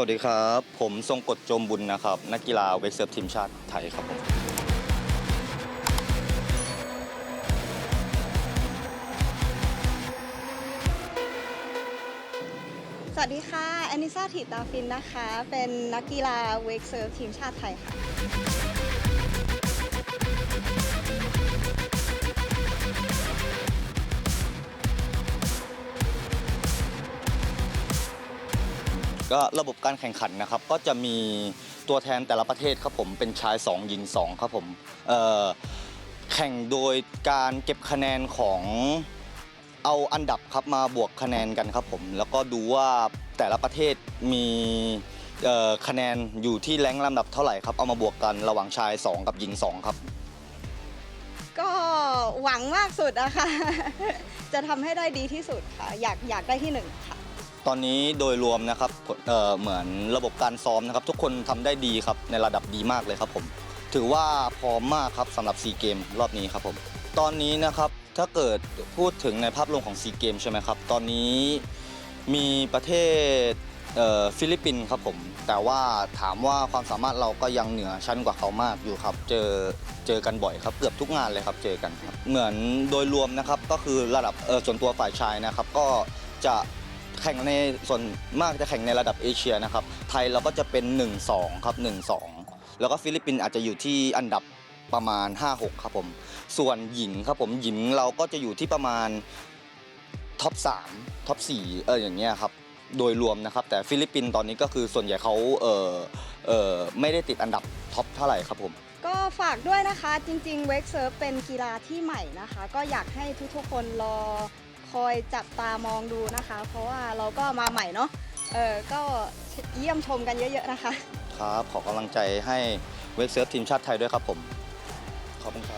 วัสดีครับ ผมทรงกฎโจมบุญนะครับ นักกีฬาเวกเซิร์ฟทีมชาติไทยครับผมสวัสดีค่ะแอนิซาถิตาฟินนะคะ เป็นนักกีฬาเวกเซิร์ฟทีมชาติไทยค่ะ ก็ระบบการแข่งขันนะครับก็จะมีตัวแทนแต่ละประเทศครับผมเป็นชาย 2 หญิง 2 ครับผมแข่งโดยการเก็บคะแนนของเอาอันดับครับมาบวกคะแนนกันครับผม แล้วก็ดูว่าแต่ละประเทศมีคะแนนอยู่ที่แรงลำดับเท่าไหร่ครับเอามาบวกกันระหว่างชาย 2 กับหญิง 2 ครับ ก็หวังมากสุดอะค่ะจะทำให้ได้ดีที่สุดค่ะ อยากอยากได้ที่หนึ่งค่ะ ตอนนี้โดยรวมนะครับเเหมือนระบบการซ้อมนะครับ ทุกคนทำได้ดีครับในระดับดีมากเลยครับผม ถือว่าพร้อมมากครับสำหรับซีเกมรอบนี้ครับผม ตอนนี้นะครับถ้าเกิดพูดถึงในภาพรวมของซีเกมใช่ไหมครับ ตอนนี้มีประเทศฟิลิปปินส์ครับผม แต่ว่าถามว่าความสามารถเราก็ยังเหนือชั้นกว่าเขามากอยู่ครับ เจอเจอกันบ่อยครับ เกือบทุกงานเลยครับเจอกันครับ เหมือนโดยรวมนะครับก็คือระดับส่วนตัวฝ่ายชายนะครับ ก็จะ แข่งในส่วนมากจะแข่งในระดับเอเชียนะครับ ไทยเราก็จะเป็น 1-2 ครับ 1-2 แล้วก็ฟิลิปปินส์อาจจะอยู่ที่อันดับประมาณ 5-6 ครับผม ส่วนหญิงครับผมหญิงเราก็จะอยู่ที่ประมาณท็อป3ท็อป4เอออย่างเงี้ยครับโดยรวมนะครับ แต่ฟิลิปปินส์ตอนนี้ก็คือส่วนใหญ่เขาเออเออไม่ได้ติดอันดับท็อปเท่าไหร่ครับผมก็ฝากด้วยนะคะจริงๆเวกเซิร์ฟเป็นกีฬาที่ใหม่นะคะ ก็อยากให้ทุกๆคนรอ คอยจับตามองดูนะคะ เพราะว่าเราก็มาใหม่เนาะเออก็เยี่ยมชมกันเยอะๆนะคะ ครับ ขอกำลังใจให้เวกเซิร์ฟทีมชาติไทยด้วยครับผม ขอบคุณครับ